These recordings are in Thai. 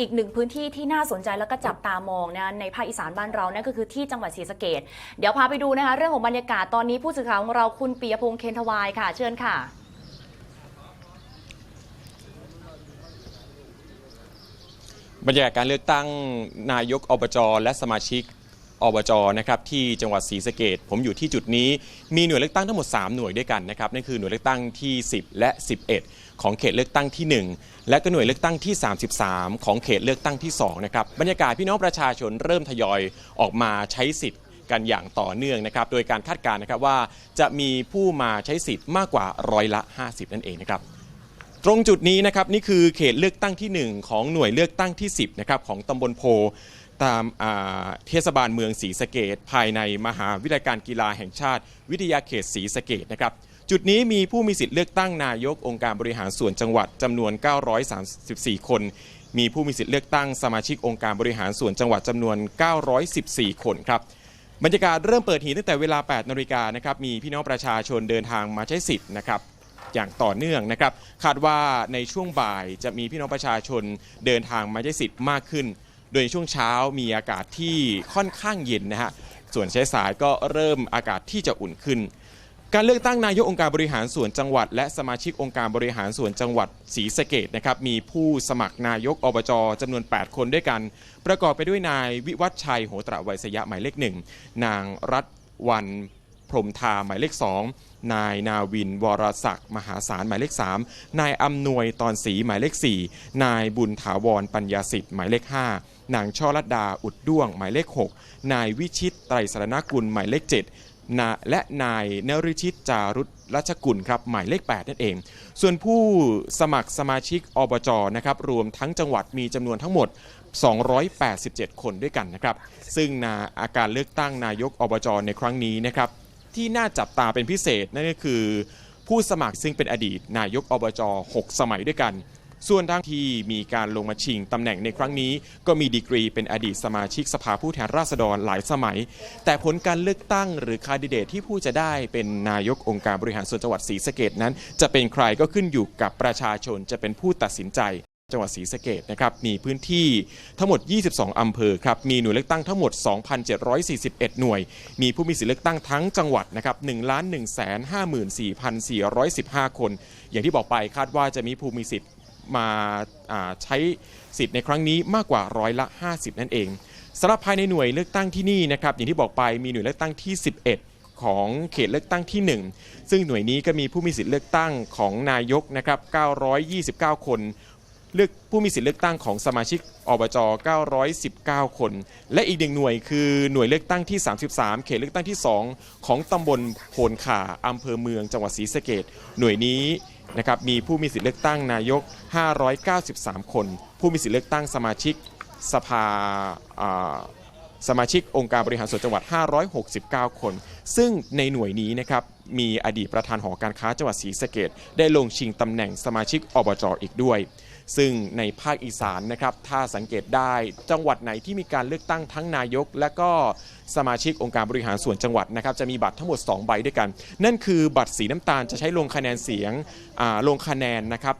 อีกหนึ่งพื้นที่ที่น่าสนใจแล้วก็จับตามองนะในภาคอีสานบ้านเรานั่นก็คือที่จังหวัดศรีสะเกดเดี๋ยวพาไปดูนะคะเรื่องของบรรยากาศตอนนี้ผู้สื่อข่าวของเราคุณปียพงษ์เคนทวายค่ะ เชิญค่ะบรรยากาศการเลือกตั้งนายกอบจและสมาชิก อบจนะครับที่จังหวัดศรีสะเกดผมอยู่ที่จุดนี้มีหน่วยเลือกตั้งทั้งหมด 3 หน่วยด้วยกันนะครับนั่นคือหน่วยเลือกตั้งที่ 10 และ 11 ของเขตเลือกตั้งที่ 1 และก็หน่วยเลือกตั้งที่ 33 ของเขตเลือกตั้งที่2นะครับบรรยากาศพี่น้องประชาชนเริ่มทยอยออกมาใช้สิทธิ์กันอย่างต่อเนื่องนะครับโดยการคาดการณ์นะครับว่าจะมีผู้มาใช้สิทธิ์มากกว่าร้อยละ 50 นั่นเองนะครับตรงจุดนี้นะครับนี่คือเขตเลือกตั้งที่ 1 ของหน่วยเลือกตั้งที่ 10นะครับของตำบลโพ ตามเทศบาลเมืองศรีสะเกดภายในมหาวิทยาลัยการกีฬาแห่งชาติ วิทยาเขตศรีสะเกดนะครับ จุดนี้มีผู้มีสิทธิ์เลือกตั้งนายกองค์การบริหารส่วนจังหวัดจำนวน 934 คน มีผู้มีสิทธิ์เลือกตั้งสมาชิกองค์การบริหารส่วนจังหวัดจำนวน 914 คนครับบรรยากาศเริ่มเปิดหีตั้งแต่เวลา 8 นาฬิกานะครับ มีพี่น้องประชาชนเดินทางมาใช้สิทธิ์นะครับอย่างต่อเนื่องนะครับ คาดว่าในช่วงบ่ายจะมีพี่น้องประชาชนเดินทางมาใช้สิทธิ์มากขึ้น โดยช่วงเช้ามีอากาศที่ค่อนข้างเย็นนะฮะ ส่วนใช้สายก็เริ่มอากาศที่จะอุ่นขึ้น การเลือกตั้งนายกองค์การบริหารส่วนจังหวัด และสมาชิกองค์การบริหารส่วนจังหวัดศรีสะเกดนะครับ มีผู้สมัครนายกอบจจำนวน 8 คนด้วยกัน ประกอบไปด้วยนายวิวัฒชัยโหตระไวยสยะหมายเลขหนึ่งนางรัตวันพรมทาหมายเลขสองนายนาวิน วรศักดิ์มหาศาลหมายเลขสามนายอำนวยตอนศรีหมายเลขสี่นายบุญถาวรปัญญาสิทธิ์หมายเลขห้า นางช่อลัดดาอุดด้วง หมายเลขหกนายวิชิตไตรสรณกุลหมายเลขเจ็ดนะและนายนฤชิตจารุตรัชกุลครับหมายเลข 8 นั่นเอง ส่วนผู้สมัครสมาชิกอบจนะครับรวมทั้งจังหวัดมีจำนวนทั้งหมด 287 คนด้วยกันนะครับ ซึ่งนาอาการเลือกตั้งนายกอบจในครั้งนี้นะครับที่น่าจับตาเป็นพิเศษนั่นก็คือ ผู้สมัครซึ่งเป็นอดีตนายกอบจ 6 สมัยด้วยกัน ส่วนทางที่มีการลงมาชิงตำแหน่งในครั้งนี้ ก็มีดีกรีเป็นอดีตสมาชิกสภาผู้แทนราษฎรหลายสมัย แต่ผลการเลือกตั้งหรือคาดิเดตที่ผู้จะได้เป็นนายกองค์การบริหารส่วนจังหวัดศรีสะเกดนั้น จะเป็นใครก็ขึ้นอยู่กับประชาชนจะเป็นผู้ตัดสินใจจังหวัดศรีสะเกดนะครับ มีพื้นที่ทั้งหมด 22 อำเภอครับ มีหน่วยเลือกตั้งทั้งหมด 2,741 หน่วย มีผู้มีสิทธิเลือกตั้งทั้งจังหวัดนะครับ 1 1 5 4 4 1 5 คน อย่างที่บอกไปคาดว่าจะมีผู้มีสิทธิ์ มาาใช้สิทธิ์ในครั้งนี้มากกว่าร้อยละ 50 นั่นเองสำหรับภายในหน่วยเลือกตั้งที่นี่นะครับอย่างที่บอกไปมีหน่วยเลือกตั้งที่ 11ของเขตเลือกตั้งที่ 1 ซึ่งหน่วยนี้ก็มีผู้มีสิทธิ์เลือกตั้งของนายกนะครับ 929 คน เลือกผู้มีสิทธิเลือกตั้งของสมาชิกอบจ 919 คน และอีกหนึ่งหน่วยคือหน่วยเลือกตั้งที่ 33 เขตเลือกตั้งที่ 2 ของตำบลโพนขาอำเภอเมืองจังหวัดศรีสะเกดหน่วยนี้นะครับมีผู้มีสิทธิเลือกตั้งนายก 593 คน ผู้มีสิทธิเลือกตั้งสมาชิกสภาอ่าสมาชิกองค์การบริหารส่วนจังหวัด 569 คน ซึ่งในหน่วยนี้นะครับมีอดีตประธานหอการค้าจังหวัดศรีสะเกดได้ลงชิงตำแหน่งสมาชิกอบจอีกด้วย ซึ่งในภาคอีสานนะครับถ้าสังเกตได้จังหวัดไหนที่มีการเลือกตั้งทั้งนายก และก็สมาชิกองค์การบริหารส่วนจังหวัดนะครับจะมีบัตรทั้งหมด 2 ใบด้วยกัน นั่นคือบัตรสีน้ำตาลจะใช้ลงคะแนนเสียงลงคะแนนนะครับ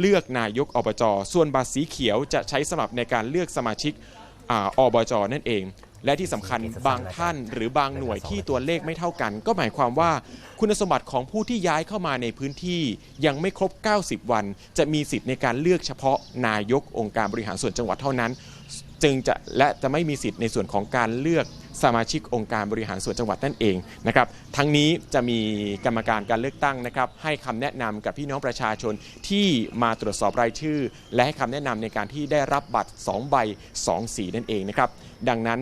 เลือกนายกอบจ ส่วนบัตรสีเขียวจะใช้สำหรับในการเลือกสมาชิกออบจนั่นเอง และที่สำคัญบางท่านหรือบางหน่วยที่ตัวเลขไม่เท่ากัน ก็หมายความว่าคุณสมบัติของผู้ที่ย้ายเข้ามาในพื้นที่ยังไม่ครบ 90 วัน จะมีสิทธิ์ในการเลือกเฉพาะนายกองค์การบริหารส่วนจังหวัดเท่านั้น จึงจะและจะไม่มีสิทธิ์ในส่วนของการเลือกสมาชิกองค์การบริหารส่วนจังหวัดนั่นเองนะครับ ทั้งนี้จะมีกรรมการการเลือกตั้งนะครับ ให้คำแนะนำกับพี่น้องประชาชนที่มาตรวจสอบรายชื่อ และให้คำแนะนำในการที่ได้รับบัตร 2 ใบ 2 สีนั่นเองนะครับ ดังนั้น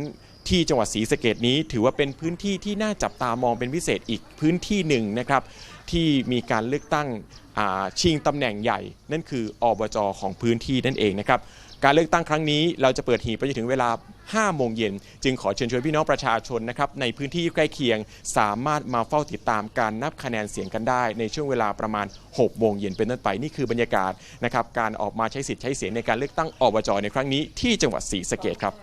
ที่จังหวัดศรีสะเกดนี้ ถือว่าเป็นพื้นที่ที่น่าจับตามองเป็นพิเศษอีกพื้นที่หนึ่งนะครับที่มีการเลือกตั้งชิงตำแหน่งใหญ่ นั่นคืออบจของพื้นที่นั่นเองนะครับการเลือกตั้งครั้งนี้เราจะเปิดหีบไปจนถึงเวลา 5 โมงเย็น จึงขอเชิญชวนพี่น้องประชาชนนะครับในพื้นที่ใกล้เคียง สามารถมาเฝ้าติดตามการนับคะแนนเสียงกันได้ ในช่วงเวลาประมาณ 6 โมงเย็นเป็นต้นไปนี่คือบรรยากาศนะครับการออกมาใช้สิทธิ์ใช้เสียงในการเลือกตั้งอบจในครั้งนี้ที่จังหวัดศรีสะเกดครับ